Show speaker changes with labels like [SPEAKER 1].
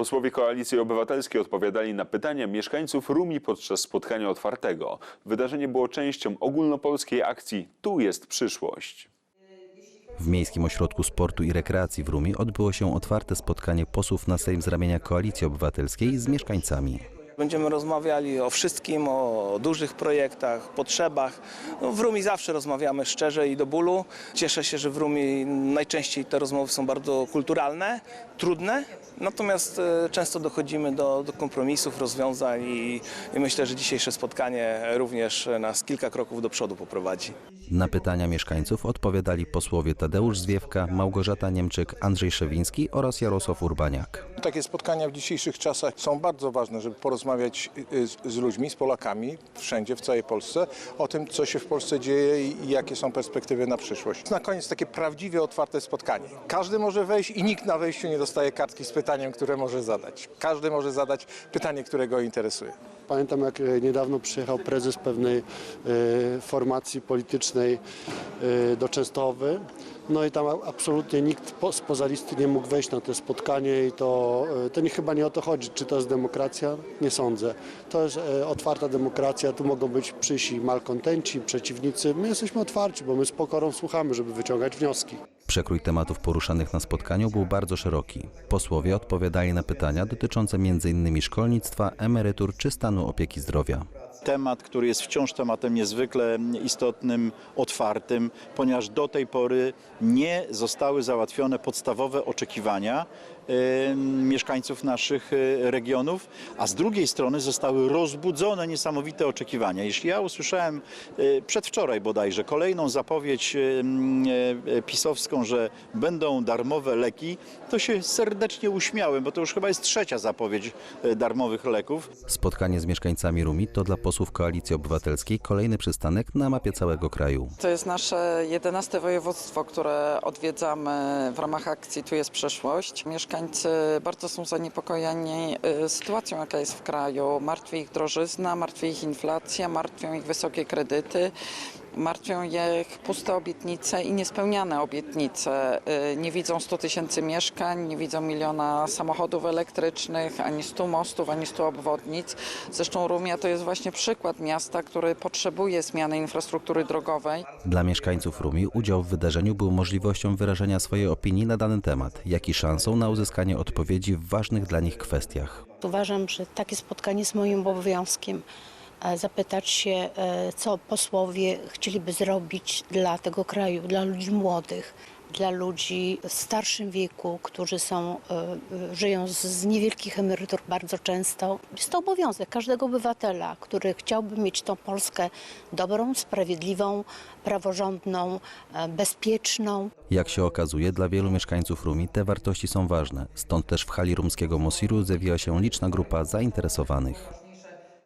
[SPEAKER 1] Posłowie Koalicji Obywatelskiej odpowiadali na pytania mieszkańców Rumi podczas spotkania otwartego. Wydarzenie było częścią ogólnopolskiej akcji Tu jest przyszłość.
[SPEAKER 2] W Miejskim Ośrodku Sportu i Rekreacji w Rumi odbyło się otwarte spotkanie posłów na Sejm z ramienia Koalicji Obywatelskiej z mieszkańcami.
[SPEAKER 3] Będziemy rozmawiali o wszystkim, o dużych projektach, potrzebach. No, w Rumi zawsze rozmawiamy szczerze i do bólu. Cieszę się, że w Rumi najczęściej te rozmowy są bardzo kulturalne, trudne, natomiast e, często dochodzimy do, do kompromisów, rozwiązań i, i myślę, że dzisiejsze spotkanie również nas kilka kroków do przodu poprowadzi.
[SPEAKER 2] Na pytania mieszkańców odpowiadali posłowie Tadeusz Zwiewka, Małgorzata Niemczyk, Andrzej Szewiński oraz Jarosław Urbaniak.
[SPEAKER 4] Takie spotkania w dzisiejszych czasach są bardzo ważne, żeby porozmawiać y, z, z ludźmi, z Polakami, wszędzie, w całej Polsce, o tym, co się w Polsce dzieje i, jakie są perspektywy na przyszłość. Na koniec takie prawdziwie otwarte spotkanie. Każdy może wejść i nikt na wejściu nie dostaje kartki z pytaniem, które może zadać. Każdy może zadać pytanie, które go interesuje.
[SPEAKER 5] Pamiętam, jak e, niedawno przyjechał prezes pewnej e, formacji politycznej e, do Częstochowy. No i tam absolutnie nikt po, spoza listy nie mógł wejść na to spotkanie i to, e, to nie, chyba nie o to chodzi. Czy to jest demokracja? Nie sądzę. To jest e, otwarta demokracja. Tu mogą być przysi malkontenci, przeciwnicy. My jesteśmy otwarci, bo my z pokorą słuchamy, żeby wyciągać wnioski.
[SPEAKER 2] Przekrój tematów poruszanych na spotkaniu był bardzo szeroki. Posłowie odpowiadali na pytania dotyczące m.in. szkolnictwa, emerytur czy stanu opieki zdrowia.
[SPEAKER 6] Temat, który jest wciąż tematem niezwykle istotnym, otwartym, ponieważ do tej pory nie zostały załatwione podstawowe oczekiwania mieszkańców naszych e, regionów, a z drugiej strony zostały rozbudzone niesamowite oczekiwania. Jeśli ja usłyszałem e, przedwczoraj bodajże kolejną zapowiedź e, pisowską, że będą darmowe leki, to się serdecznie uśmiałem, bo to już chyba jest trzecia zapowiedź darmowych leków.
[SPEAKER 2] Spotkanie z mieszkańcami Rumi to dla posłów Koalicji Obywatelskiej kolejny przystanek na mapie całego kraju.
[SPEAKER 7] To jest nasze 11 województwo, które odwiedzamy w ramach akcji Tu jest przyszłość. Mieszkańcy bardzo są zaniepokojeni y, sytuacją, jaka jest w kraju. Martwi ich drożyzna, martwi ich inflacja, martwią ich wysokie kredyty. Martwią ich puste obietnice i niespełniane obietnice. Y, Nie widzą 100 tysięcy mieszkań, nie widzą miliona samochodów elektrycznych, ani 100 mostów, ani 100 obwodnic. Zresztą Rumia to jest właśnie przykład miasta, który potrzebuje zmiany infrastruktury drogowej.
[SPEAKER 2] Dla mieszkańców Rumi udział w wydarzeniu był możliwością wyrażenia swojej opinii na dany temat, jak i szansą na uzyskanie odpowiedzi w ważnych dla nich kwestiach.
[SPEAKER 8] Uważam, że takie spotkanie jest moim obowiązkiem. Zapytać się, e, co posłowie chcieliby zrobić dla tego kraju, dla ludzi młodych, dla ludzi w starszym wieku, którzy są, e, e, żyją z- niewielkich emerytur bardzo często. Jest to obowiązek każdego obywatela, który chciałby mieć tą Polskę dobrą, sprawiedliwą, praworządną, bezpieczną.
[SPEAKER 2] Jak się okazuje, dla wielu mieszkańców Rumi te wartości są ważne, stąd też w hali rumskiego Mosiru zjawiła się liczna grupa zainteresowanych.